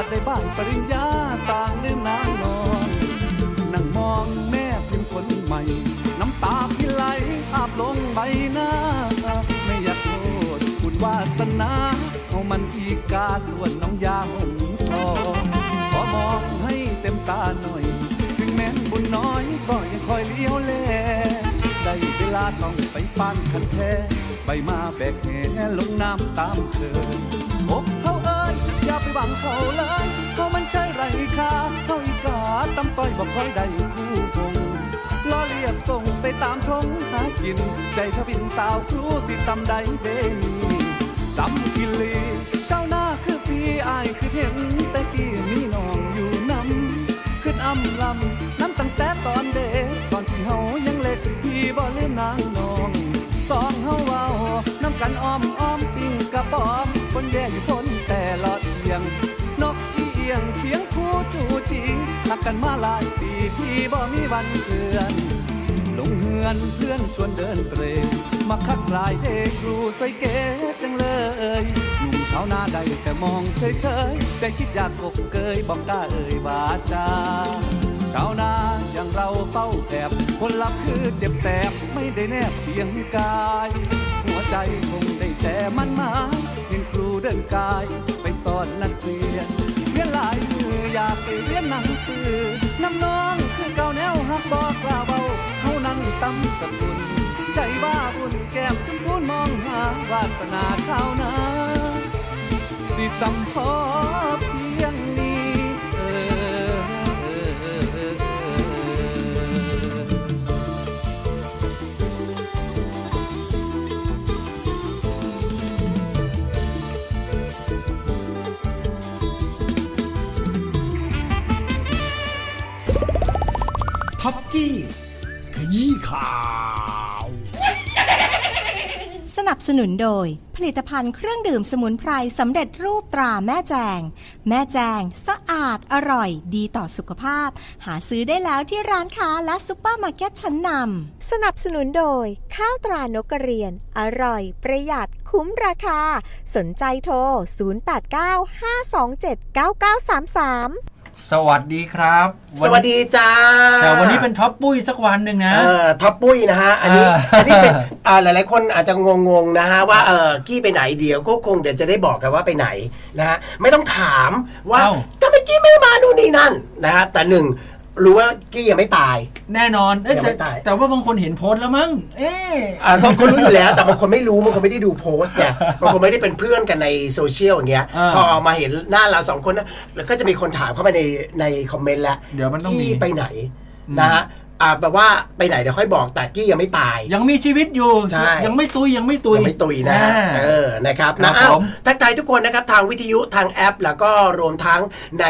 บัดได้บ้านปริญญาสร้างลืมนางนอนนั่งมองแม่พิมพ์คนใหม่ น้ำตาพี่ไหลอาบลงใบหน้า ไม่อยากโทษคุณวาสนาเอามันอีกาส่วนน้องยาหงทองขอมองให้เต็มตาหน่อย ถึงแม้บุญน้อยก็ยังคอยเลี้ยวแลได้เวลาต้องไปปานคันแท้ใบมาแบกแหลงน้ำตามเธอ อย่าไปหวังเขาเลยเขามันใช่ไรค่าเขาอีกาตำต้อยบอกค่อยได้คู่คงล้อเลียบส่งไปตามทงหากิน ใจทวินสาวครูสิตำใดเดนีตำกิลีชาวนาคือพี่อายคือเห็น แต่กี้มีน้องอยู่นำขึ้นอำลำน้ำตั้งแต่ตอนเด็กตอนที่เฮายังเล็กพี่บ่ลืมนางนอง น้ำกันอ้อมอ้อมปิ้งกระป๋อมคนแย่อยู่พ้นแต่ลอดเอียง นกอีเอียงเสียงคู่จูจีหักกันมาหลายปีพี่บ่มีวันเคือนลงเฮือนเพื่อนชวนเดินเตรมาคักลายเด็กครูใส่เก๋จังเลยหนุ่มชาวนาได้แต่มองเฉยๆใจคิดอยากกบเกยบอกกล้าเอ่ยบาจาชาวนาอย่างเราเฝ้าแอบคนลับคือเจ็บแสบไม่ได้แนบเพียงกาย ใจคงได้แต่มันหมายเห็นครูเดินกายไปสอนนักเรียนเรียนหลายมืออยากไปเรียนหนังสือน้ำน้องคือเก่าแนวหักบอกกล่าวเบาเขานั่งตำสกุณใจบ้าบุญแก้มจนพูนมองหาวาสนาชาวนาสิสัมพอ กี้ ขยี้ข่าว สนับสนุนโดย ผลิตภัณฑ์เครื่องดื่มสมุนไพรสำเร็จรูปตราแม่แจง แม่แจง สะอาดอร่อย ดีต่อสุขภาพ หาซื้อได้แล้วที่ร้านค้าและซุปเปอร์มาร์เก็ตชั้นนำสนับสนุนโดย ข้าวตรานกกระเรียน อร่อย ประหยัดคุ้มราคา สนใจโทร 0895279933 สวัสดีครับ สวัสดีจ้าแต่วันนี้เป็นท็อปปุ้ยสักวันหนึ่งนะ เอ่อท็อปปุ้ยนะฮะ อันนี้อ่าอันนี้เป็นอ่าหลายๆ คนอาจจะงงๆนะฮะว่าเออกี้ไปไหนเดี๋ยวก็คงเดี๋ยวจะได้บอกกันว่าไปไหนนะฮะไม่ต้องถามว่าทำไมกี้ไม่มานู่นนี่นั่นนะฮะแต่หนึ่ง รู้ว่ากี้ยังไม่ตาย แน่นอนเอ้ยยังแต่ไม่ตาย แต่ว่าบางคนเห็นโพสต์แล้วมั้ง เอ๊ะ อ่าก็ก็รู้อยู่แล้ว แต่บางคนไม่รู้บางคนไม่ได้ดูโพสต์ไงบางคนไม่ได้เป็นเพื่อนกันในโซเชียลอย่างเงี้ยอ่าพอมาเห็นหน้าเราสองคนนะแล้วก็จะมีคนถามเข้ามาในในคอมเมนต์แล้วเดี๋ยวมันต้องมี กี้ไปไหนนะฮะ อ่าแบบว่าไปไหนเดี๋ยวค่อยบอกแต่กี้ยังไม่ตาย ยังมีชีวิตอยู่ ใช่ ยังไม่ตุยยังไม่ตุย ยังไม่ตุยนะฮะอ่าเออนะครับครันะบอ้าวผมทักทายทุกคนนะครับทางวิทยุทางแอป แล้วก็รวมทั้งใน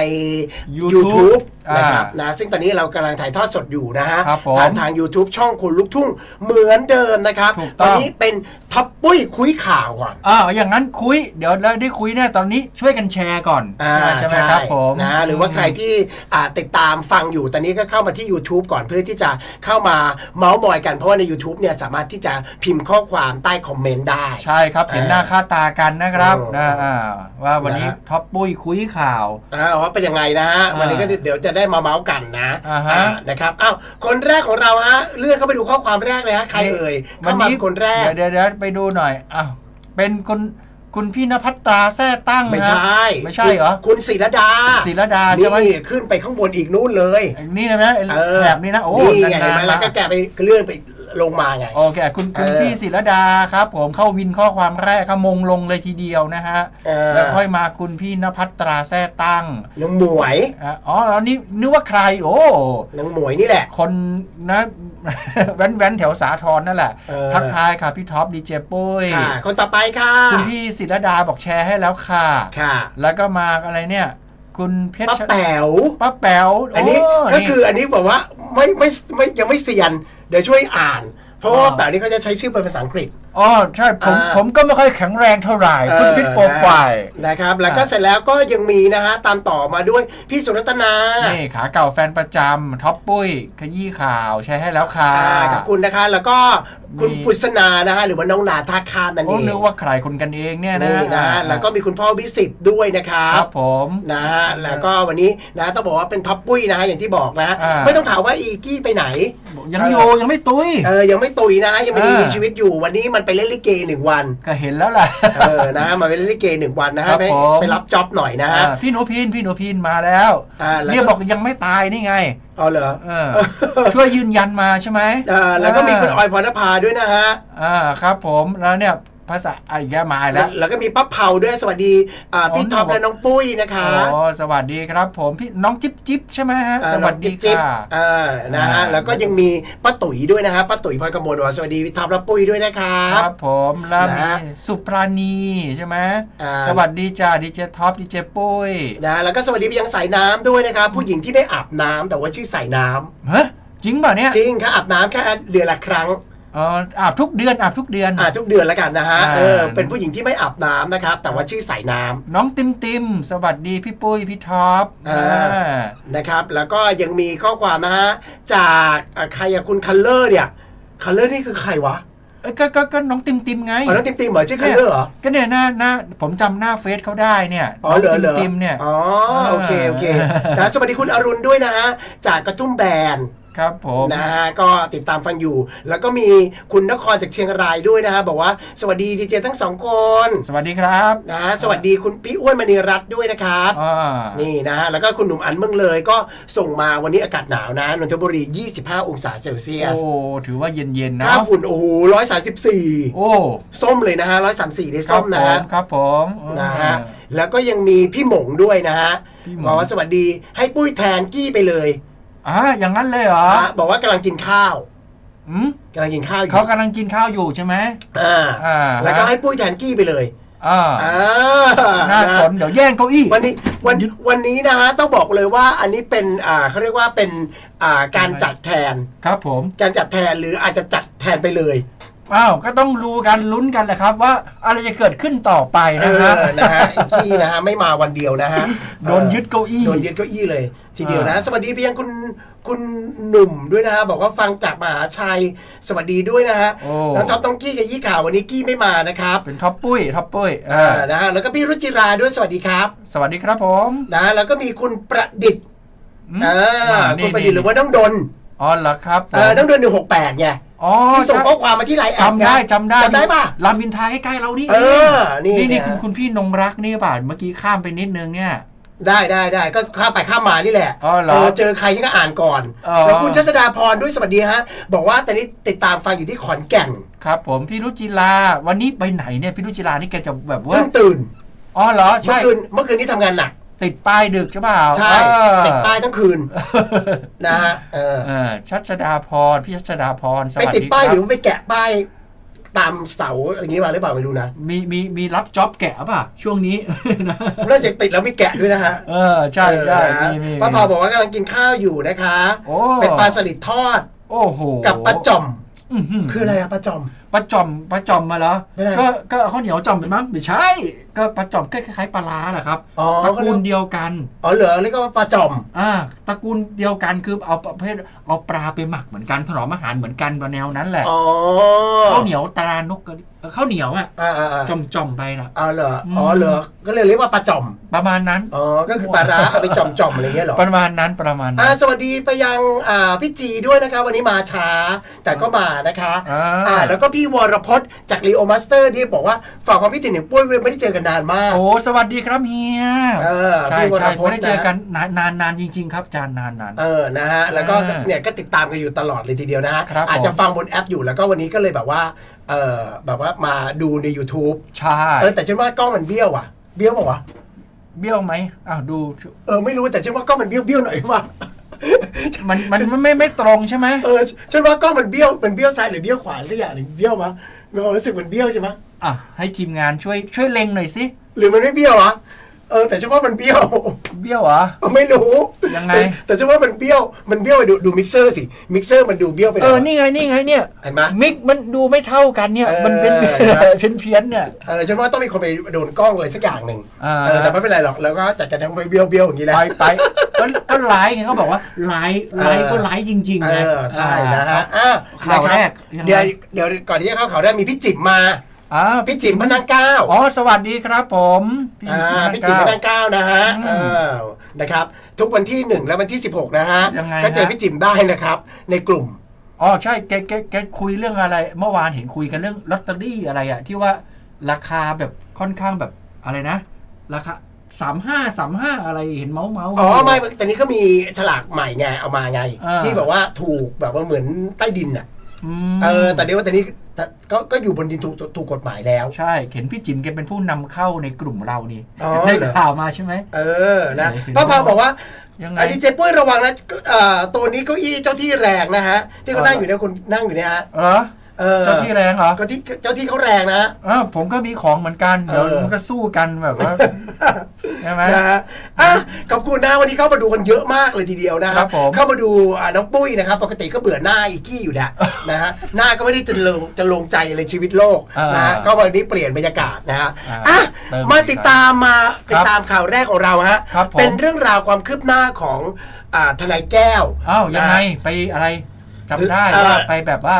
YouTube YouTube อ่านนะครับนะซึ่งตอนนี้เรากำลังถ่ายทอดสดอยู่นะฮะครับผมผ่านทาง YouTube ช่องคุณลูกทุ่งเหมือนเดิมนะครับถูกต้องตอนนี้เป็นท็อปปุ้ยคุยข่าวก่อนอ้าวอย่างนั้นคุย เดี๋ยวเราได้คุยแน่ตอนนี้ช่วยกันแชร์ก่อนอ่าใช่ไหมครับผม นะหรือว่าใครที่อ่าติดตามฟังอยู่ตอนนี้ก็เข้ามาที่ YouTube ก่อนเพื่อที่จะเข้ามาเมาส์มอยกันเพราะว่าใน YouTube เนี่ยสามารถที่จะพิมพ์ข้อความใต้คอมเมนต์ได้ ใช่ครับเห็นหน้าค่าตากันนะครับเออ นะอ่าว่าวันนี้นะฮะท็อปปุ้ยคุยข่าว อ่าว่าเป็นยังไงนะฮะวันนี้ก็เดี๋ยวจะได้มาเมาส์กันนะอ่าฮะ อ่านะครับอ้าวคนแรกของเราฮะเลื่อนเข้าไปดูข้อความแรกเลยฮะใครเอ่ยวัเข้านมานี้คนแรก เดี๋ยวเดี๋ยวเดี๋ยวไปดูหน่อยอ้าวเป็นคุณ คุณพี่นภัตตราแท้ตั้งไม่นะใช่ ไม่ใช่เหรอ คุณศิรดาศิรดาใช่ไหมนี่ขึ้นไปข้างบนอีกนู่นเลย นี่นะไหมเออแถบนี้นะ โอ้นี่ไงนานเห็นไหมๆแล้วก็แกไปเลื่อนไป ลงมาไง โอเค คุณคุณเออพี่ศิรดาครับ ผมเข้าวินข้อความแรกครับมงลงเลยทีเดียวนะฮะ เออ แล้วค่อยมาคุณพี่นภัตราแท้ตั้งนางหมวยอะอ๋อแล้วนี่นึกว่าใครโอ้ นางหมวยนี่แหละ คนนะ แว้นแว้นๆแถวสาทรนั่นแหละ เออ ทักทายค่ะพี่ท็อปดีเจปุ้ย ค่ะ คนต่อไปค่ะ คุณพี่ศิรดาบอกแชร์ให้แล้วค่ะ ค่ะ แล้วก็มาอะไรเนี่ย คุณเพชรป้าแป๋วป้าแป๋วอันนี้โก็คืออันนี้บอกว่าไม่ไม่ไม่ยังไม่เซียน เดี๋ยวช่วยอ่าน เพราะว่าอ๋อแบบนี้เขาจะใช้ชื่อเป็นภาษาอังกฤษ อ๋อใช่ผมอ่า ผมก็ไม่ค่อยแข็งแรงเท่าไหร่เอฟิตอฟิตโฟนะไฟนะครับ แล้วก็อ่าเสร็จแล้วก็ยังมีนะฮะตามต่อมาด้วยพี่สุรัตนานี่ขาเก่าแฟนประจำท็อปปุ้ย ขยี้ข่าวใช้ให้แล้วค่ะ อ่าขอบคุณนะคะ แล้วก็คุณมี ปุษนานะฮะหรือว่าน้องนาท่าข้ามนั่นเอโอ้งนึกว่าใครคนกันเองเนี่ยนะนี่นะฮะอ่าแล้วก็มีคุณพ่อวิสิตด้วยนะครับครับผม นะฮะแล้วก็วันนี้นะต้องบอกว่าเป็นท็อปปุ้ยนะฮะอย่างที่บอกนะอ่า ไม่ต้องถามว่าอีกี้ไปไหน ยังอยู่ยังไม่ตุยเออยังไม่ตุยนะฮะยังมีอ่ามีชีวิตอยู่วันนี้มันไปเล่นลิเกหนึ่งวัน ก็เห็นแล้วแหละเออนะฮะมาไปเล่นลิเกหนึ่งวันนะครัฮะบไปผม ไปรับจ็อบหน่อยนะฮะ อ่าพี่หนูพินพี่หนูพินมาแล้วอ่าแล้วก็ เนี่ยบอกยังไม่ตายนี่ไงเอาเหรอ เออ ช่วยยืนยันมาใช่ไหมเออแล้วก็มีคุณออยพรณภาด้วยนะฮะ อ่าครับผมแล้วเนี่ย ภาษาอะอีกแล้วมาแล้ว แล้วก็มีป้าเผาด้วยสวัสดีอ่าพี่อ๋อท็อปและน้องปุ้ยนะคะอ๋อสวัสดีครับผมพี่น้องจิ๊บจิ๊บใช่ไหมฮะอ่าสวัสดีน้องจิ๊บค่ะๆอ่านะฮะอ่าแล้วก็ยังมีป้าตุ๋ยด้วยนะฮะป้าตุ๋ยพรกมลว่าสวัสดีพี่ท็อปและปุ้ยด้วยนะครัคบรับผมแล้วมีนะสุปราณีใช่ไหมอ่าสวัสดีจ้าดีเจท็อปดีเจปุ้ยนะแล้วก็สวัสดีไปยังสายน้ำด้วยนะครับผู้หญิงที่ไม่อาบน้ำแต่ว่าชื่อสายน้ำฮะจริงป่ะเนี่ยจริงค่ะอาบน้ำแค่เดือนละครั้ง อ๋ออาบทุกเดือนอาบทุกเดือน อ่าทุกเดือนแล้วกันนะฮะ อ่า เออ เป็นผู้หญิงที่ไม่อาบน้ำนะครับ แต่ว่าชื่อสายน้ำ น้องติมติมสวัสดีพี่ปุ้ยพี่ท็อปอ่า อ่า นะครับ แล้วก็ยังมีข้อความนะฮะ จากอ่าใครอะคุณคัลเลอร์เนี่ย คัลเลอร์นี่คือใครวะเอ้ยก็ก็ก็น้องติมติมไง อ๋อน้องติมติมเหรอชื่อคัลเลอร์เหรอ ก็เนี่ยหน้าหน้าผมจำหน้าเฟซเขาได้เนี่ยอ๋อเหรอน้งเหรอติมเนี่ย อ๋อ โอเค โอเค นะ สวัสดีคุณอรุณด้วยนะฮะ จากกระทุ่มแบน ครับผมนะฮะก็ติดตามฟังอยู่ แล้วก็มีคุณนครจากเชียงรายด้วยนะฮะบอกว่าสวัสดีดีเจทั้งสองคนสวัสดีครับนะฮะสวัสดีคุณพี่อ้วนมณีรัตน์ด้วยนะครับอ่านี่นะฮะแล้วก็คุณหนุ่มอันเมืองเลยก็ส่งมาวันนี้อากาศหนาวนะนนทบุรี 25 องศาเซลเซียโอ้สถือว่าเย็นๆนะค่าฝุ่นโอ้โห134โอ้ส้มเลยนะฮะ134ได้ครัส้บมผนะมฮะครับผมอ่านะฮะแล้วก็ยังมีพี่หมงด้วยนะฮะพี่หมงบอกว่าสวัสดีให้ปุ้ยแทนกี้ไปเลย อ่าอย่างนั้นเลยเหรอนะบอกว่ากำลังกินข้าวอืมกำลังกินข้าวอยู่เขากำลังกินข้าวอยู่ใช่ไหมอ่าอ่าแล้วก็ให้ปุ้ยแทนกี้ไปเลยอ่าอ่าน่าสนเดี๋ยวแย่งเก้าอี้วันนี้วันวันนี้นะฮะต้องบอกเลยว่าอันนี้เป็นอ่าเขาเรียกว่าเป็นอ่าการจัดแทนครับผมการจัดแทนหรืออาจจะจัดแทนไปเลย อ้าวก็ต้องรู้กันลุ้นกันแหละครับ ว่าอะไรจะเกิดขึ้นต่อไปเอนะอฮะนะฮะอีกที่นะฮะไม่มาวันเดียวนะฮะโดนยึดเก้าอี้โดนยึดเก้าอี้เลย ทีเดียวนะอ่าสวัสดีเพียงคุณคุณหนุ่มด้วยนะฮะบอกว่าฟังจากมหาชัยสวัสดีด้วยนะฮะโอ้น้องท็อปต้องกี้กับยี่ข่าววันนี้กี้ไม่มานะครับเป็นท็อปปุ้ยท็อปปุ้ยเออนะฮะแล้วก็พี่รุจิราด้วยสวัสดีครับ สวัสดีครับผมนะแล้วก็มีคุณประดิษฐ์อืมอ่าอ่าคุณประดิษฐ์หรือว่าน้องดนอ๋อเหรอครับผมเออน้องดนหนึ่งหกแปดไง อ๋อที่ส่งข้อความมาที่ไลน์แอดจำได้จำได้จำได้ป่ะรามอินทราใกล้ๆเรานี่เออนี่นี่นี่ไงคุณคุณพี่นงรักนี่ป่ะเมื่อกี้ข้ามไปนิดนึงเนี่ยได้ได้ได้ก็ข้ามไปข้ามมานี่แหละอ๋อเหรอเจอใครที่ก็อ่านก่อนอ๋อแล้วคุณชัชดาพรด้วยสวัสดีฮะ บอกว่าตอนนี้ติดตามฟังอยู่ที่ขอนแก่นครับ ผมพี่รุจิลาวันนี้ไปไหนเนี่ยพี่รุจิลานี่แกจะแบบว่าเพิ่งตื่นอ๋อเหรอเมื่ใช่อคืนเมื่อคืนนี้ทำงานหนัก ติดป้ายดึกใช่เปล่าใช่เออติดป้ายทั้งคืนนะฮะเออเออชัชดาพรพี่ชัชดาพรสไปวัสติดดีคป้ายหรัรือบว่าไปแกะป้ายตามเสาอย่างนี้มาหรือเปล่าไม่รู้นะ มีมีมีรับจ็อบแกะป่ะ ช่วงนี้นะน่าจะติดแล้วไม่แกะด้วยนะฮะ เออ ใช่ใช่เออนะมีมีป้าพาบอกว่ากำลังกินข้าวอยู่นะคะโอ้เป็นปลาสลิดทอด โอ้โห กับปลาจ่อมอื้อหืคืออะไรอะปลาจ่อมปลาจอมปลาจอมมาเหรอไม่ได้ก็ก็เอาข้าวเหนียวจอมเป็นมั้งไม่ใช่ ก็ปลาจอมก็คล้ายๆปลาร้าแหละครับอ๋อตระกูลเดียวกันอ๋อเหรอเรียกว่าปลาจ่อมอ่าตระกูลเดียวกันคือเอาประเภทเอาปลาไปหมักเหมือนกันถนอมอาหารเหมือนกันแนวนั้นแหละอ๋อข้าวเหนียวตรานกกระดิเอ่อข้าวเหนียวอะอ่าอ่าอ่าจอมจอมๆไปนะอ๋อเหรออืมอ๋อเหรอก็เลยเรียกว่าปลาจ่อมประมาณนั้นอ๋อก็คือปลาร้าเอาไปจ่อมจ่อมๆอะไรเงี้ยเหรอประมาณนั้นประมาณนั้อ่านสวัสดีไปยังอ่าพี่จีด้วยนะคะวันนี้มาช้า แต่ก็มานะคะอ่าอ่าแล้วก็พี่วรพจน์จากรีโอมาสเตอร์ที่บอกว่าฝากความคิดถึงถึงปุ้ยไม่ได้เจอกันนานมาก โอ้สวัสดีครับเฮียเออใช่พี่วรใช่พจน์ไม่ได้เจอนะกันนานนานนานจริง ๆ ครับจานนานนานเออนะฮะแล้วก็อ่าเนี่ยก็ติดตามกันอยู่ตลอดเลยทีเดียวนะฮะครับอาจจะผมฟังบนแอปอยู่แล้วก็วันนี้ก็เลยแบบว่าเออแบบว่ามาดูใน YouTube ใช่เออแต่ฉันว่ากล้องมันเบี้ยวอะ เบี้ยวเปล่าวะเบี้ยวไหมอ้าวดูเออไม่รู้แต่ฉันว่ากล้องมันเบี้ยวเบี้ยวๆหน่อยว่ะมันมันมันไม่ไม่ตรงใช่ไหมเออฉันว่ากล้องมันเบี้ยวมันเบี้ยวซ้ายหรือเบี้ยวขวาหรืออย่างหนึ่งเบี้ยวมั้ยมีความรู้สึกมันเบี้ยวใช่ไหมย อะให้ทีมงานช่วยช่วยเล็งหน่อยสิหรือมันไม่เบี้ยววะเออแต่ฉันว่ามันเบี้ยวเบี้ยวเหรอ ไม่รู้ยังไง แต่ฉันว่ามันเบี้ยวมันเบี้ยวไปดูดูมิกเซอร์สิมิกเซอร์มันดูเบี้ยวไปหเอน่ออยนี่ไงนี่ไงเนี่ยเห็นไหมมิกมันดูไม่เท่ากันเนี่ยเออมันเป็นเห็นไหมเพี้ยนเพี้ยนๆเนี่ยเออฉันว่าต้องมีคนไปโดนกล้องอะไรสักอย่างหนึ่งอ่าเออแต่ไม่เป็นไรหรอกแล้วก็จัดกันทั้งไปเบี้ยวเบี้ยวๆอย่างนี้แหละไปไปก็ก็ไลฟ์ไงเขาบอกว่าไลฟ์ไลฟ์ก็ไลฟ์จริงๆเอไงอใช่นะฮะอะข่าวแรกนะคยังเดี๋ยวไงเดี๋ยวก่อนที่จะเข้าข่าวแรกมีพี่จิ๋มมา อ่าพี่จิ๋มพนังเก้าอ๋อสวัสดีครับผมพี่อ่าพี่พี่จิ๋มพนังเก้านะฮะอืมเออนะครับ ทุกวันที่หนึ่งและวันที่16นะฮะยังไงก็เจอฮะพี่จิ๋มได้นะครับ ในกลุ่มอ๋อใช่แกแกแกคุยเรื่องอะไร เมื่อวานเห็นคุยกันเรื่องลอตเตอรี่อะไรอะที่ว่าราคาแบบค่อนข้างแบบอะไรนะ ราคาสามห้าสามห้าอะไรเห็นเมาส์เมาส์อ๋อไม่แต่นี้ก็มีฉลากใหม่ไงเอามาไงอ่าที่แบบว่าถูกแบบว่าเหมือนใต้ดินอะมเออแต่เดี๋ยวว่าแต่นี้ แต่ก็ก็อยู่บนดินถูกถูกกฎหมายแล้ว ใช่เห็นพี่จิ๋มแกเป็นผู้นำเข้าในกลุ่มเรานี่อ๋อ ได้เหรอข่าวมาใช่ไหม เออนะเห็นป้าพาบอกว่ายังไง อันนี้เจ๊ปุ้ยระวังนะเอ่อตัวนี้เก้าอี้เจ้าที่แรงนะฮะ ที่เขานั่งอยู่เนี่ยคุณนั่งอยู่เนี่ยฮะ เหรอ เออ เจ้าที่แรงเหรอก็ที่เจ้าที่เขาแรงนะอ่าผมก็มีของเหมือนกัน เดี๋ยวเออ มันก็สู้กันแบบว่า ใช่ไหม นะฮะอะขอบคุณนะวันนี้เข้ามาดูกันเยอะมากเลยทีเดียวนะคครัรับบผม เข้ามาดูอ่าน้องปุ้ยนะครับ ปกติก็เบื่อหน้าอีกี้อยู่นะนะฮะหน้าก็ไม่ได้จะลงจะลงใจเลยชีวิตโลกอ่านนะฮะก็วันนี้เปลี่ยนบรรยากาศนะฮะอ่าอะเติมมาติดตามมาครับติดตามข่าวแรกของเราฮะครับผม เป็นเรื่องราวความคืบหน้าของอ่าทนายแก้วอ้าวยังไงนะฮะ ไปอะไรจำได้เอ่อ ว่าไปแบบว่า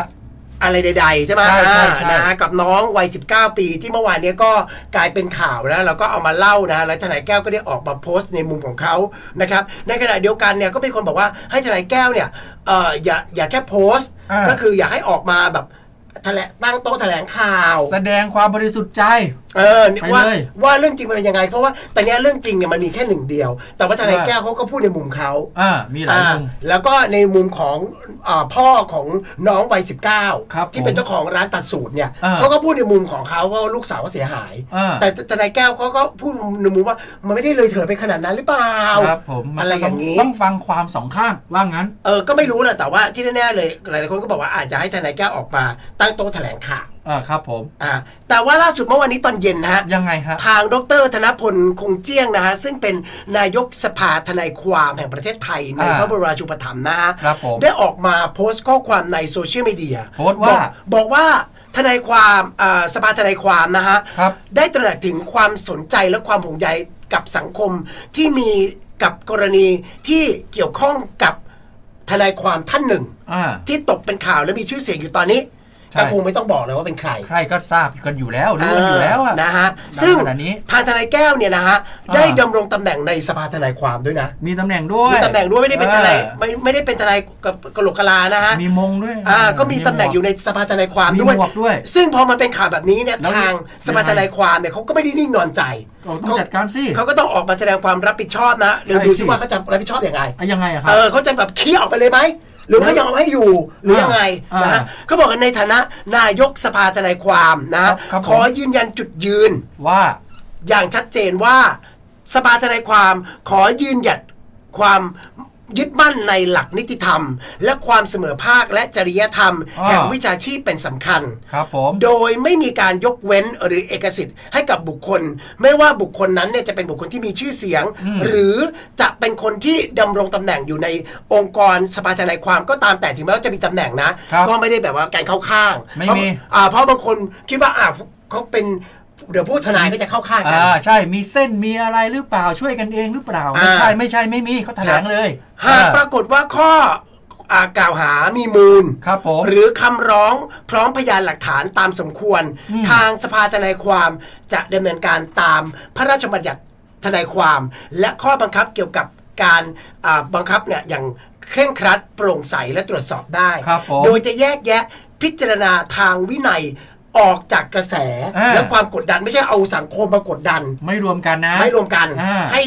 อะไรใดๆใช่ไหมใช่ใช่อ่าใช่ นะฮะกับน้องวัย 19 ปีที่เมื่อวานเนี้ยก็กลายเป็นข่าวนะเราก็เอามาเล่านะแล้วทนายแก้วก็ได้ออกมาโพสต์ในมุมของเขานะครับในขณะเดียวกันเนี่ยก็มีคนบอกว่าให้ทนายแก้วเนี่ยเอออย่าอย่าแค่โพสต์อ่า ก็คืออยากให้ออกมาแบบแถลงตั้งโต๊ะแถลงข่าว แสดงความบริสุทธิ์ใจเออไปว่าเลยว่าเรื่องจริงมันเป็นยังไง เพราะว่าแต่เนี้ยเรื่องจริงเนี่ยมันมีแค่หนึ่งเดียว แต่ว่าทนายว่า แก้วเขาก็พูดในมุมเขาอ่ามีหลายมุมอ่าแล้วก็ในมุมของอาพ่อของน้องวัยสิบเก้าครับที่เป็นเจ้าของร้านตัดสูตรเนี่ยอ่าเขาก็พูดในมุมของเขาว่าลูกสาวเขาเสียหาย อ่า แต่ทนายแก้วเขาก็พูดในมุมว่ามันไม่ได้เลยเถิดไปขนาดนั้นหรือเปล่าครับผมมันอะไรก็อต้ย่างนี้ ต้องฟังความสองข้างว่างั้น เออ ก็ไม่รู้แหละแต่ว่าที่แน่ๆเลย หลายๆคนก็บอกว่าอาจจะให้ทนายแก้วออกมาตั้งโต๊ะแถลงข่าวอ่าครับผม อ่าแต่ว่าล่าสุดเมื่อวันนี้ตอนเย็นนะฮะ ยังไงฮะ ทางดรธนพลคงเจียงนะฮะ ซึ่งเป็นนายกสภาทนายความแห่งประเทศไทย ในอ่าพระบรมราชูปถัมภ์นะฮะ ครับผมได้ออกมาโพสต์ข้อความในโซเชียลมีเดียโพสต์ว่าบอกบอกว่าทนายความอ่าสภาทนายความนะฮะ ครับ ได้ตระหนักถึงความสนใจและความห่วงใยกับสังคมที่มีกับกรณีที่เกี่ยวข้องกับทนายความท่านหนึ่ง อ่า ที่ตกเป็นข่าวและมีชื่อเสียงอยู่ตอนนี้ ใช่ ก็คงไม่ต้องบอกเลยว่าเป็นใคร ใครก็ทราบกันอยู่แล้วรู้กันอยู่แล้วอะ นะฮะดังซึ่งขนาดนี้ทางทนายแก้วเนี่ยนะฮะ อ่า ได้ดำรงตำแหน่งในสภาทนายความด้วยนะ มีตำแหน่งด้วยมีตำแหน่งด้วยไม่ได้เป็นทนายออไม่ไม่ได้เป็นทนายกับกะโหลกกะลานะฮะ มีมงด้วยอ่า ก็มีตำแหน่งอยู่ในสภาทนายความมีด้วย หมวกด้วย ซึ่งพอมันเป็นข่าวแบบนี้เนี่ยแล้วทางสภาทนายความเนี่ยเขาก็ไม่ได้นิ่งนอนใจ ก็ต้องจัดการสิ เขาก็ต้องออกมาแสดงความรับผิดชอบนะเดี๋ยวใช่ดูสิ ซิว่าเขาจะรับผิดชอบยังไงอะยังไงอะครัเอบ อเขาจะแบบขี้ออกไปเลยไหม หรือว่ายังเอาให้อยู่หรือยังไงอ่านนะฮะเขาบอกกันในฐานะนายกสภาทนายความนะฮะครับผม ขอยืนยันจุดยืน ว่าอย่างชัดเจนว่าสภาทนายความขอยืนหยัดความ ยึดมั่นในหลักนิติธรรม และความเสมอภาคและจริยธรรม อ่า แห่งวิชาชีพเป็นสำคัญ ครับผม โดยไม่มีการยกเว้นหรือเอกสิทธิ์ให้กับบุคคล ไม่ว่าบุคคลนั้นเนี่ยจะเป็นบุคคลที่มีชื่อเสียง หรือจะเป็นคนที่ดำรงตำแหน่งอยู่ในองค์กรสภาทนายความก็ตามแต่ถึงแม้ว่าจะมีตำแหน่งนะ ครับก็ไม่ได้แบบว่าการเข้าข้างไม่เพราะมีอ่าเพราะบางคนคิดว่าอ่าเขาเป็น เดี๋ยวพูดทนายก็จะเข้าข้างกัอ่าใช่มีเส้นมีอะไรหรือเปล่าช่วยกันเองหรือเปล่า ไม่อ่าใช่ไม่ใช่ไม่มีเขาแถลงเลยหากปอ่รากฏว่าข้ออ่ากล่าวหามีมูลครับผมหรือคำร้องพร้อมพยานหลักฐานตามสมควรอืมทางสภาทนายความจะดำเนินการตามพระราชบัญญัติทนายความ และข้อบังคับเกี่ยวกับการอ่าบังคับเนี่ยอย่างเคร่งครัดโปร่งใสและตรวจสอบได้ครับผมโดยจะแยกแยะพิจารณาทางวินัย ออกจากกระแสอ่า และความกดดันไม่ใช่เอาสังคมมากดดัน ไม่รวมกันนะ ไม่รวมกันอ่าให้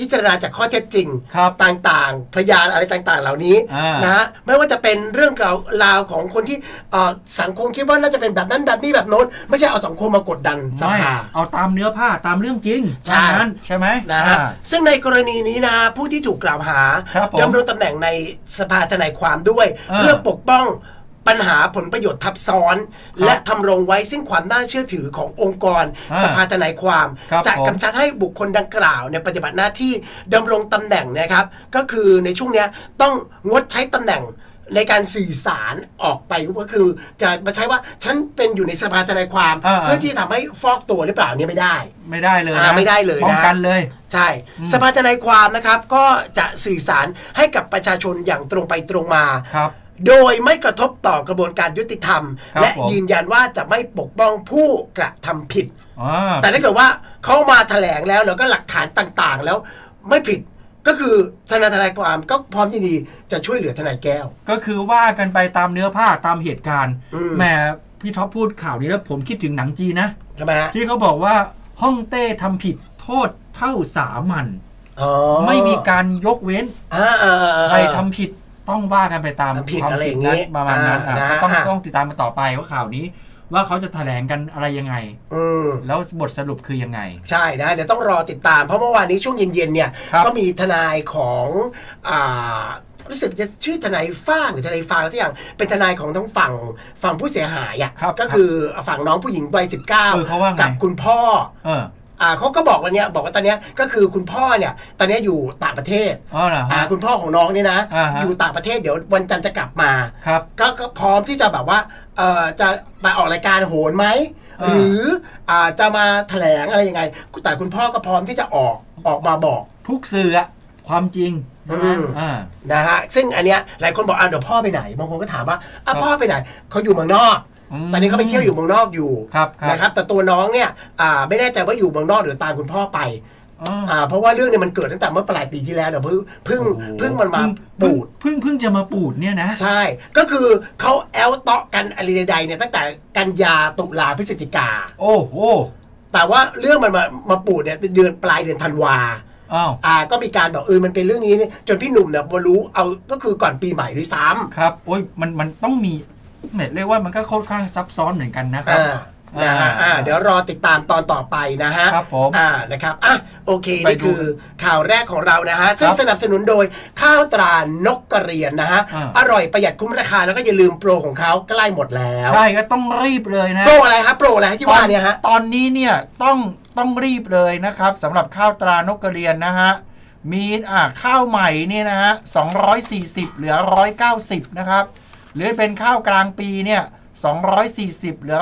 พิจารณาจากข้อเท็จจริงครับต่างๆ พยานอะไรต่างๆ เหล่านี้อ่านนะฮะไม่ว่าจะเป็นเรื่องราวราวของคนที่เอ่อสังคมคิดว่าน่าจะเป็นแบบนั้นแบบนี้แบบโน้น ไม่ใช่เอาสังคมมากดดันสไม่ภา เอาตามเนื้อผ้าตามเรื่องจริงใช่ตามนั้นใช่ไหมนะฮะอ่า ซึ่งในกรณีนี้นะฮะผู้ที่ถูกกล่าวหาครับผมดำรงตำแหน่งในสภาทนายความด้วย อ่า เพื่อปกป้อง ปัญหาผลประโยชน์ทับซ้อน และทำรงไว้ซึ่งความน่าเชื่อถือขององค์กร อ่าสภาทนายความ ครับจะผม กำชับให้บุคคลดังกล่าวเนี่ยปฏิบัติหน้าที่ดำรงตำแหน่งนะครับ ก็คือในช่วงเนี้ยต้องงดใช้ตำแหน่งในการสื่อสารออกไปก็คือ จะมาใช้ว่าฉันเป็นอยู่ในสภาทนายความ อ่า เพื่อที่ทำให้ฟอกตัวหรือเปล่าเนี่ยไม่ได้ ไม่ได้เลยอ่านะไม่ได้เลยนะ ป้องกันเลย ใช่สภาทนายความนะครับก็จะสื่อสารให้กับประชาชนอย่างตรงไปตรงมา ครับ โดยไม่กระทบต่อกระบวนการยุติธรรม ครับและผม ยืนยันว่าจะไม่ปกป้องผู้กระทำผิด อ่า แต่ถ้าเกิดว่าเขามาแถลงแล้วแล้วก็หลักฐานต่างๆ แล้วไม่ผิดก็คือทนายทนายความก็พร้อมยินดีจะช่วยเหลือทนายแก้ว ก็คือว่ากันไปตามเนื้อผ้าตามเหตุการณ์อืม แหมพี่ท็อปพูดข่าวนี้แล้วผมคิดถึงหนังจีนนะ ใช่ไหมฮะที่เขาบอกว่าฮ่องเต้ทำผิดโทษเท่าสามัญอ๋อไม่มีการยกเว้นอ่าอ่าอ่าใครทำผิด ต้องว่ากันไปตามผิดความอะไรอย่างงี้นั้นประมาณนั้นอ่าอะนะต้องอ่าต้องติดตามกันต่อไปว่าข่าวนี้ว่าเขาจะแถลงกันอะไรยังไงอืมแล้วบทสรุปคือยังไง ใช่นะ เดี๋ยวต้องรอติดตามเพราะเมื่อวานนี้ช่วงเย็นๆเนี่ยครับก็มีทนายของอ่ารู้สึกจะชื่อทนายฟ้างหรือทนายฟางอะไรสักอย่างเป็นทนายของทั้งฝั่งฝั่งผู้เสียหายอะครับก็คือฝั่งน้องผู้หญิงวัยสิบเก้าเออเขาว่าไงกับคุณพ่อเอออ่าเขาก็บอกวันเนี้ยบอกว่าตอนเนี้ยก็คือคุณพ่อเนี่ยตอนเนี้ยอยู่ต่างประเทศอ๋อเหรออ่าฮะ คุณพ่อของน้องเนี่ยนะ อ่าฮะ อยู่ต่างประเทศเดี๋ยววันจันทร์จะกลับมา ครับ ก็ก็พร้อมที่จะแบบว่าเอ่อจะมาออกรายการโหนไหม อ่า หรืออ่าจะมาแถลงอะไรยังไง แต่คุณพ่อก็พร้อมที่จะออกออกมาบอก ทุกสื่ออะความจริงอืม อ่า นะฮะซึ่งอันเนี้ยหลายคนบอกอะเดี๋ยวพ่อไปไหนบางคนก็ถามว่าอะครับพ่อไปไหนเขาอยู่เมืองนอกอืม ตอนนี้เขาไปเที่ยวอยู่เมืองนอกอยู่ครับครับนะครับ แต่ตัวน้องเนี่ยอ่าไม่แน่ใจว่าอยู่เมืองนอกหรือตามคุณพ่อไปอ่าอ่าเพราะว่าเรื่องเนี้มันเกิดตั้งแต่เมื่อปลายปีที่แล้วเนี่ยเพิ่งเพิ่งโอ้โหเพิ่งมันมาเพิ่งปูดเพิ่งเพิ่งจะมาปูดเนี่ยนะ ใช่ ก็คือเขาแอลเตาะกันอะไรใดๆเนี่ยตั้งแต่กันยาตุลาพฤศจิกา โอ้โหแต่ว่าเรื่องมันมามาปูดเนี่ยเดือนปลายเดือนธันวาอ้าวอ่าก็มีการบอกเออมันเป็นเรื่องนี้เนี่ยจนพี่หนุ่มเนี่ยมารู้เอาก็คือก่อนปีใหม่ด้วยซ้ำครับโอ้ยมันมันต้องมี เม็ดเรียกว่ามันก็ค่อนข้างซับซ้อนเหมือนกันนะครับอ่านะฮะอ่าเดี๋ยวรอติดตามตอนต่อไปนะฮะครับผมอ่านะครับอะโอเคไปนี่ดูคือข่าวแรกของเรานะฮะ ซึ่งครับสนับสนุนโดยข้าวตรานกกระเรียนนะฮะ อ่า อร่อยประหยัดคุ้มราคาแล้วก็อย่าลืมโปรของเขาใกล้หมดแล้วใช่ก็ต้องรีบเลยนะ โปรอะไรฮะโปรอะไรฮะที่ว่าเนี่ยฮะ ตอนนี้เนี่ยต้องต้องรีบเลยนะครับสำหรับข้าวตรานกกระเรียนนะฮะมีอ่าข้าวใหม่เนี่ยนะฮะ240 เหลือ 190 นะครับ หรือเป็นข้าวกลางปีเนี่ย240 เหลือ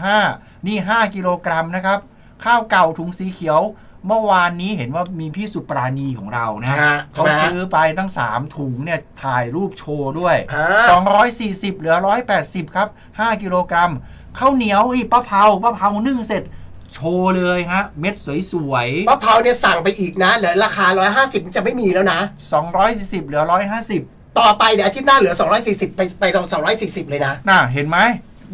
185 นี่ 5 กิโลกรัมนะครับ ข้าวเก่าถุงสีเขียว เมื่อวานนี้เห็นว่ามีพี่สุปราณีของเรานะฮะเขาใช่ไหมฮะซื้อไปตั้ง 3 ถุงเนี่ยถ่ายรูปโชว์ด้วยอ่า240 เหลือ 180 ครับ 5 กิโลกรัมข้าวเหนียวนี่ป้าเผาป้าเผานึ่งเสร็จโชว์เลยฮะ เม็ดสวยมะพร้าวเนี่ยสั่งไปอีกนะเหลือราคา 150 จะไม่มีแล้วนะๆ240 เหลือ 150 ต่อไปเดี๋ยวอาทิตย์หน้าเหลือ 240 ไปไปตรง240 เลยนะ น่ะเห็นไหม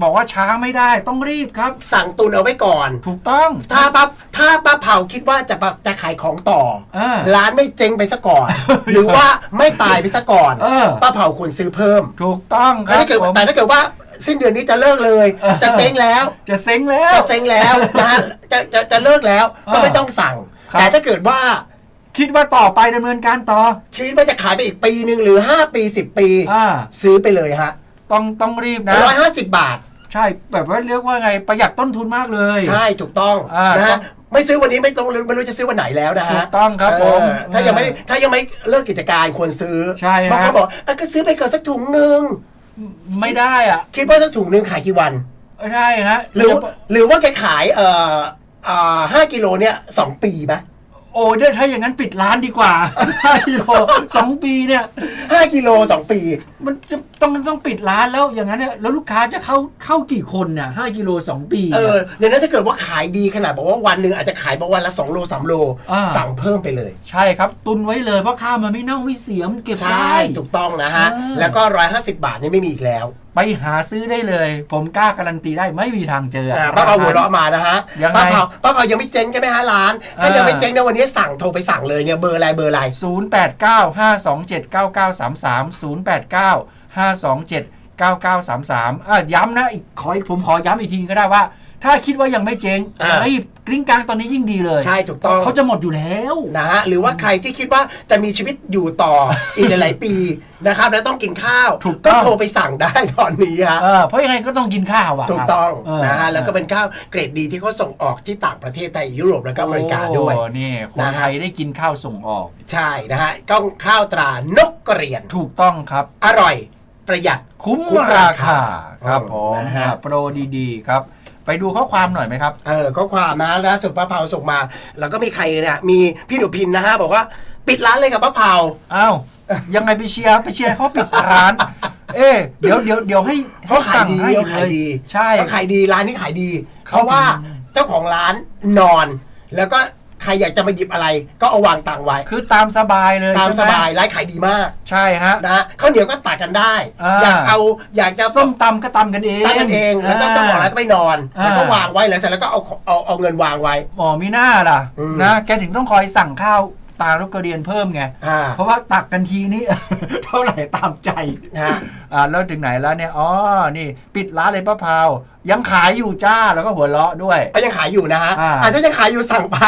บอกว่าช้าไม่ได้ต้องรีบครับ สั่งตุนเอาไว้ก่อน ถูกต้อง ถ้าป้าถ้าป้าเผาคิดว่าจะปะจะขายของต่อ อ่าร้านไม่เจ๊งไปซะก่อน หรือว่าไม่ตายไปซะก่อนเออ ป้าเผาควรซื้อเพิ่มถูกต้องคแต่รับถ้าเกิดผม แต่ถ้าเกิดว่าสิ้นเดือนนี้จะเลิกเลย เออ จะเจ๊งแล้วจะเซ็งแล้ว จะเซ็งแล้วนะฮะจะจะจะเลิกแล้วก็ไม่ต้องสั่ง ครับ แต่ถ้าเกิดว่า คิดว่าต่อไปดำเนินการต่อ ชีวิตมันจะขายไปอีกปีหนึ่งหรือ 5 ปี 10 ปี อ่า ซื้อไปเลยฮะต้องต้องรีบนะ ร้อยห้าสิบบาท ใช่แบบว่าเรียกว่าไงประหยัดต้นทุนมากเลย ใช่ถูกต้องอ่านะต้อฮะงไม่ซื้อวันนี้ไม่ต้องไม่รู้จะซื้อวันไหนแล้วนะฮะถูกต้องครับผมเออถ้ายังไม่ถ้ายังไม่เลิกกิจการควรซื้อใช่ฮะ บางคนบอกอะก็ซื้อไปเกินสักถุงหนึ่งไม่ได้อะคิดว่าสักถุงหนึ่งขายกี่วัน ใช่ฮะหรือหรือว่าแกขายเอ่ออ่าห้ากิโลเนี่ยสองปีไหมโอ้เดี๋ยวถ้าอย่างนั้นปิดร้านดีกว่า 5กิโลสองปีเนี่ย ห้ากิโลสองปี มันจะต้องต้องปิดร้านแล้วอย่างนั้นเนี่ยแล้วลูกค้าจะเข้าเข้ากี่คนเนี่ยห้ากิโลสองปีเออเดี๋ยวนั้นถ้าเกิดว่าขายดีขนาดบอกว่าวันหนึ่งอาจจะขายบอกวันละสองโลสามโล อ่า สั่งเพิ่มไปเลย ใช่ครับ ตุนไว้เลยเพราะข้าวมันไม่เน่าไม่เสียมันเก็บใช่ ได้ ถูกต้องนะฮะ อ่า แล้วก็ร้อยห้าสิบบาทนี่ไม่มีอีกแล้ว ไปหาซื้อได้เลย ผมกล้าการันตีได้ไม่มีทางเจออ่าป้าเผาหัวเราะมานะฮะยังไงป้าเผาป้าเผายังไม่เจ๊งใช่ไหมฮะร้าน ถ้าอ่ายัยังไม่เจ๊งในยวันนี้สั่งโทรไปสั่งเลยเนี่ยเบอร์อะไรเบอร์อะไรศูนย์แปดเก้าห้าสองเจ็ดเก้าเก้าสามสามศูนย์แปดเก้าห้าสองเจ็ดเก้าเก้าสามสามอะย้ำนะอีกขออีกผมขอย้ำอีกทีก็ได้ว่า ถ้าคิดว่ายังไม่เจ๊งอ่า รีบกริ้งกลางตอนนี้ยิ่งดีเลยใช่ถูกต้อง เขาจะหมดอยู่แล้ว นะฮะหรือว่าใครที่คิดว่าจะมีชีวิตอยู่ต่อ อีกหลาย ๆ ปีนะครับ แล้วต้องกินข้าวถูกต้ก็อง โทรไปสั่งได้ตอนนี้ฮะเออเพราะยังไงก็ต้องกินข้าวอะถูกต้องเออนะฮะแล้วก็เป็นข้าวเกรดดีที่เขาส่งออกที่ต่างประเทศไทยยุโรปแล้วก็อเมริกาด้วย โอ้นี่คนนะฮะ ไทยได้กินข้าวส่งออก ใช่นะฮะก้องข้าวตรานกกระเรียน ถูกต้องครับ อร่อยประหยัด คุ้มคุ้มราราคาคาครับผมนะฮะอ่าโปรดีๆครับ ไปดูข้อความหน่อยไหมครับ เออข้อความนะล่าสุดป้าเผาส่งมา แล้วก็มีใครเนี่ยมีพี่หนูพินนะฮะบอกว่าปิดร้านเลยกับป้าเผาอ้าวยังไงไปเชียร์ไปเชียร์เขาปิดร้าน เอ๊ะเดี๋ยวเดี๋ยวเดี๋ยวให้เขาขายดีให้เขาขายเลยดีใช่เขาขายดีร้านนี้ขายดีเขาเพราะว่าเป็นเจ้าของร้านนอน แล้วก็ ใครอยากจะมาหยิบอะไร ก็เอาวางตังไว้ คือตามสบายเลยตามสใช่ไหบายร้านขายดีมากใช่ฮะ นะฮะข้าวเหนียวก็ตักกันได้ อ่า อยากเอาอยากจะส้มตำก็ตำกันเอง ตั้งกันเองแล้วก็เจ้าของร้านก็ไปนอนอ่า แล้วก็วางไว้แล้วเสร็จแล้วก็เอาเอาเอาเงินวางไว้ หมอมีหน้าล่ะอืม นะแกถึงต้องคอยสั่งข้าวตาลูกกระเรียนเพิ่มไง อ่า เพราะว่าตักกันทีนี้ เท่าไหร่ตามใจนะฮะ อ่าแล้วถึงไหนแล้วเนี่ยอ๋อนี่ ปิดร้านเลยป้าพาว ยังขายอยู่จ้าแล้วก็หัวเราะด้วยก็ยังขายอยู่นะฮะอ่า อาจจะยังขายอยู่สั่งไป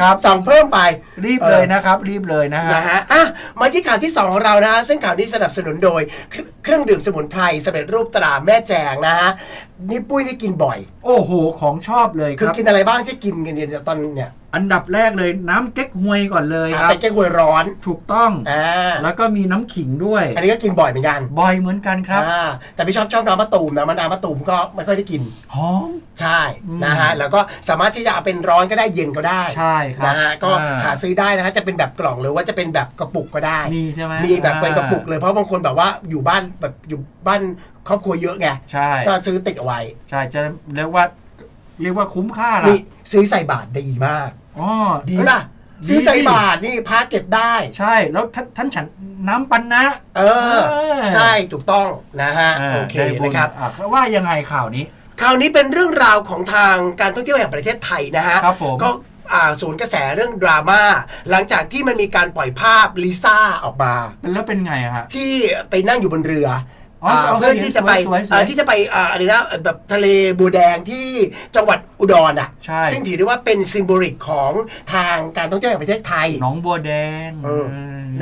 ครับ สั่งเพิ่มไป รีบเลยนะครับ รีบเลยนะฮะ นะฮะ อะ มาที่ข่าวที่2ของเรานะฮะ ซึ่งข่าวนี้สนับสนุนโดยเครื่องเครื่องดื่มสมุนไพรสำเร็จรูปตราแม่แจงนะฮะ นี่ปุ้ยได้กินบ่อย โอ้โห ของชอบเลยคคือรับ กินอะไรบ้างที่กินกันเนี่ยตอนเนี่ยอันดับแรกเลยน้ำเก๊กฮวยก่อนเลยอะครับเป็นแก้หวยร้อนถูกต้อง อ่าแล้วก็มีน้ำขิงด้วย อันนี้ก็กินบ่อยเหมือนกันบ่อยเหมือนกันครับ อ่าแต่พี่ชอบชอบน้ำมะตูมนะมะนาวมะตูมก็ไม่ค่อยได้กิน หอม ใช่อืมนะฮะแล้วก็สามารถที่จะเอาเป็นร้อนก็ได้เย็นก็ได้ใช่ครับนะฮะก็อ่า หาซื้อได้นะฮะจะเป็นแบบกล่องหรือว่าจะเป็นแบบกระปุกก็ได้ มีใช่ไหมมีแบบเป็นกระปุกเลยเพราะบางคนแบบว่าอยู่บ้านแบบอยู่บ้านครอบครัวเยอะไงใช่ก็ซื้อติดเอาไว้ ใช่จะเรียกว่า เรียกว่าคุ้มค่านี่ละซื้อใส่บาทดีมากอ๋อดีป่ะดีซื้อใส่สิบาทนี่พาเก็บได้ ใช่แล้วท่านท่านฉันน้ำปันนะ เออเออใช่ถูกต้องนะฮะาโอเคได้ญนะครับอะว่ายังไงข่าวนี้คราวนี้เป็นเรื่องราวของทางการท่องเที่ยวแห่งประเทศไทยนะฮะครับผมก็อ่าศูนย์กระแสเรื่องดราม่าหลังจากที่มันมีการปล่อยภาพลิซ่าออกมาเป็นแล้วเป็นไงอะฮะที่ไปนั่งอยู่บนเรือ อ๋ออ่าเอาเพื่อที่จะไปสวยๆสวยๆอ่าที่จะไปอ่าอะไรนะแบบทะเลบัวแดงที่จังหวัดอุดรอะใช่ ซึ่งถือได้ว่าเป็นซิมโบลิกของทางการท่องเที่ยวแห่งประเทศไทย หนองบัวแดงเออ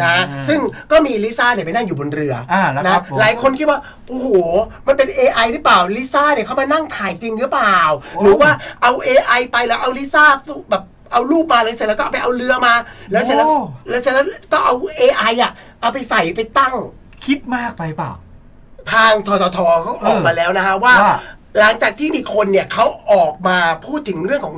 นะซึ่งก็มีลิซ่าเนี่ยไปนั่งอยู่บนเรืออาแล้วนะครับผมหลายคนคิดว่า โอ้โห มันเป็น AI หรือเปล่าลิซ่าเนี่ยเขามานั่งถ่ายจริงหรือเปล่า หรือว่าเอา AI ไปแล้วเอาลิซ่าแบบเอารูปมาเลยเสร็จแล้วก็เอาไปเอาเรือมา แล้วเสร็จแล้วโอ้ แล้วเสร็จแล้วก็เอา AI อะเอาไปใส่ไปตั้ง คิดมากไปเปล่า ทางทททเขาออกมาแล้วนะฮะว่า ว่า หลังจากที่มีคนเนี่ยเขาออกมาพูดถึงเรื่องของ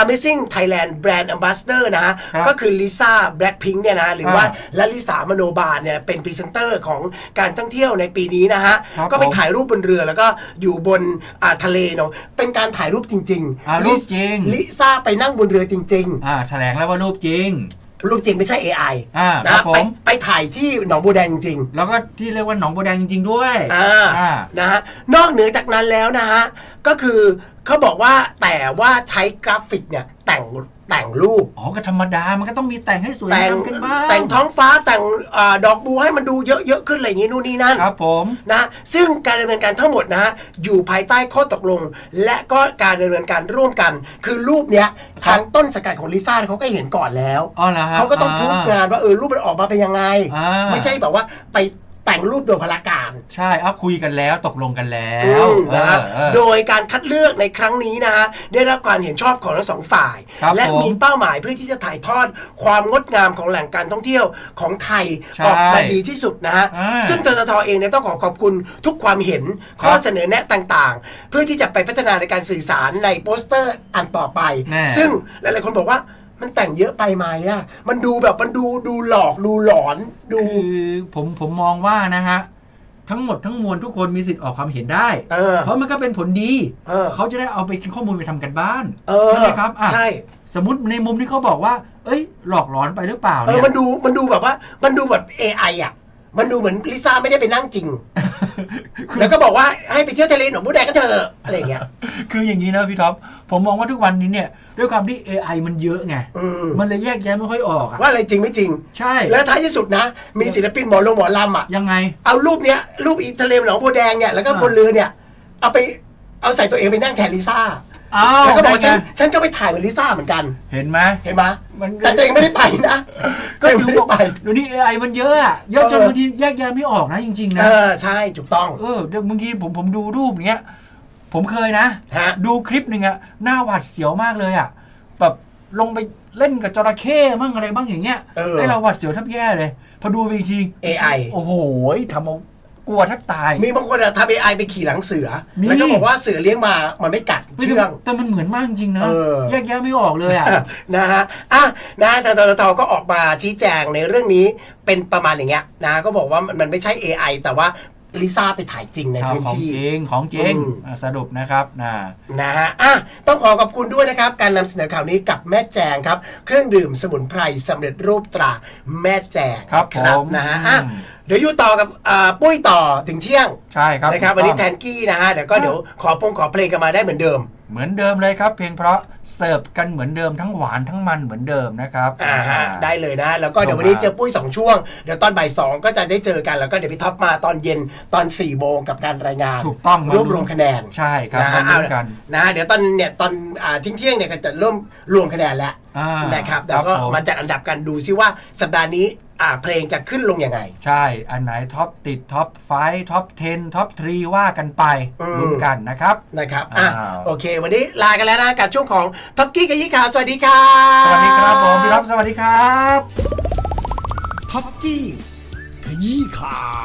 Amazing Thailand Brand Ambassador นะฮะ ครับก็คือลิซ่า Blackpink เนี่ยนะหรือว่าอ่าลลิสามโนบาลเนี่ยเป็นพรีเซนเตอร์ของการท่องเที่ยวในปีนี้นะฮะ ครับก็ไปผมถ่ายรูปบนเรือแล้วก็อยู่บนอ่าทะเลเนาะเป็นการถ่ายรูปจริงอ่ารูปจริง ลิซ่าไปนั่งบนเรือจริงอ่าแถลงแล้วว่ารูปจริงๆ รูปจริงไม่ใช่ AI อ่านะครับผมไปไปถ่ายที่หนองบัวแดงจริงแล้วก็ที่เรียกว่าหนองบัวแดงจริง ๆ ด้วย อ่าอ่า นะฮะนอกเหนือจากนั้นแล้วนะฮะ ก็คือเขาบอกว่าแต่ว่าใช้กราฟิกเนี่ย แต่ง แต่งรูป อ๋อก็ธรรมดามันก็ต้องมีแต่งให้สวยแต่งงามขึ้นบ้างแต่งท้องฟ้าแต่งอาดอกบัวให้มันดูเยอะๆขึ้นอะไรอย่างงี้นู่นนี่นั่น ครับผม นะซึ่งการดำเนินการทั้งหมดนะฮะอยู่ภายใต้ข้อตกลง และก็การดำเนินการร่วมกัน คือรูปเนี้ยทางต้นสกัดของลิซ่าเขาก็เห็นก่อนแล้วอ๋อเหรอฮะเขาก็ต้องอ่าพูดงานว่าเออรูปมันออกมาเป็นยังไง อ่า ไม่ใช่แบบว่าไป แต่งรูปโดยพลาการใช่เอาคุยกันแล้วตกลงกันแล้วอืมนะฮะเออเออ โดยการคัดเลือกในครั้งนี้นะฮะได้รับการเห็นชอบของทั้งสองฝ่าย ครับและผมมีเป้าหมายเพื่อที่จะถ่ายทอดความงดงามของแหล่งการท่องเที่ยวของไทยใช่ออกมาดีที่สุดนะฮะอ่าซึ่งทททเองเนี่ยต้องขอขอบคุณทุกความเห็นข้อเสนอแนะต่างๆ เพื่อที่จะไปพัฒนาในการสื่อสารในโปสเตอร์อันต่อไป แน่ ซึ่งหลายๆคนบอกว่า มันแต่งเยอะไปไหมอะมันดูแบบมันดูดูหลอกดูหลอนดู คือผมผมมองว่านะฮะ ทั้งหมดทั้งมวลทุกคนมีสิทธิ์ออกความเห็นได้ เออ เพราะมันก็เป็นผลดี เออ เขาจะได้เอาไปข้อมูลไปทำกันบ้านเออใช่ไหมครับอะใช่ สมมติในมุมที่เขาบอกว่า เอ้ย หลอกหลอนไปหรือเปล่าเอเนี่อย มันดูมันดูแบบว่า มันดูแบบ AI อะ มันดูเหมือนลิซ่าไม่ได้ไปนั่งจริง แล้วก็บอกว่าให้ไปเที่ยวทะเลหนองบัวแดงกันเถอะอะไรอย่างเงี้ย คืออย่างนี้นะพี่ท็อป ผมมองว่าทุกวันนี้เนี่ย ด้วยความที่ AI มันเยอะไง อืม มันเลยแยกแยะไม่ค่อยออกอะว่าอะไรจริงไม่จริง ใช่แล้วท้ายที่สุดนะ มีศิลปินหมอลงหมอลำอะ ยังไง เอารูปเนี้ยรูปอีทะเลหนองบัวแดงเนี่ยแล้วก็อ่า บนเรือเนี่ย เอาไปเอาใส่ตัวเองไปนั่งแทนลิซ่าอ้าวแล้วก็บอกว่าได้ฉันไงฉันก็ไปถ่ายเหมือนลิซ่าเหมือนกัน เห็นไหม เห็นไหมมัน แต่ตัวเองไม่ได้ไปนะก็ตัวเองดูไม่ได้ไป เดี๋ยวนี้ AI มันเยอะอะเยอะจนเออ บางทีแยกแยะไม่ออกนะจริงๆนะ เออใช่ถูกต้อง เออเดี๋ยวบางทีผมผมดูรูปอย่างเงี้ย ผมเคยนะ ฮะ ดูคลิปหนึ่งอะหน้าหวาดเสียวมากเลยอะแบบลงไปเล่นกับจระเข้มั่งอะไรบ้างอย่างเงี้ยเออให้เราหวาดเสียวแทับแย่เลย พอดูไปอีกที AI โอ้โหทำเอากลัวแทบตาย มีบางคนอะทำ AI ไปขี่หลังเสือ มี แล้วก็บอกว่าเสือเลี้ยงมามันไม่กัดไม่เชื่ได้อง แต่มันเหมือนมากจริงนะเออ แยกแยะไม่ออกเลยอะ นะฮะ อะ นะทางททก็ออกมาชี้แจงในเรื่องนี้เป็นประมาณอย่างเงี้ยนะ ก็บอกว่ามันมันไม่ใช่ AI แต่ว่า ลิซ่าไปถ่ายจริงในเอาพื้นของที่ จริงของจริงอืม อะสรุปนะครับนะนะฮะอะต้องขอขอบคุณด้วยนะครับ การนำเสนอข่าวนี้กับแม่แจงครับ เครื่องดื่มสมุนไพรสำเร็จรูปตราแม่แจงครับครับผมนะฮะอะอืมเดี๋ยวอยู่ต่อกับอ่าปุ้ยต่อถึงเที่ยงใช่ครับนะครับถูกวันนี้ต้องแทนกี้นะฮะเดี๋ยวก็เดี๋ยวขอพงขอเพลงกันมาได้เหมือนเดิม เหมือนเดิมเลยครับ เพียงเพราะเสิร์ฟกันเหมือนเดิมทั้งหวานทั้งมันเหมือนเดิมนะครับอ่าฮะอ่าได้เลยนะ แล้วก็ส่งเดี๋ยววันนี้มาเจอปุ้ย 2 ช่วง เดี๋ยวตอนบ่ายสองก็จะได้เจอกัน แล้วก็เดี๋ยวพี่ท็อปมาตอนเย็นตอน4ี่โมงกับการรายงานถูกต้องรวบรวมคะแนนใช่ครับนะมาฮะลุ้นกันนะฮะเดี๋ยวตอนเนี่ยตอนอ่าทิ้งเที่ยงๆเนี่ยก็จะเริ่มรวมคะแนนแล้วอ่านะครับแล้วก็ครับผม มาจัดอันดับกันดูซิว่าสัปดาห์นี้ อ่าเพลงจะขึ้นลงยังไง ใช่ อันไหนท็อปติดท็อปไฟท็อป 10 ท็อป 3 ว่ากันไปอืม ลุ้นกันนะครับ นะครับอะอ้าว โอเค วันนี้ลากันแล้วนะกับช่วงของท็อปกี้กับยี่ขาสวัสดีครับ สวัสดีครับผมพี่รับสวัสดีครับ ท็อปกี้ขยี้ข่าว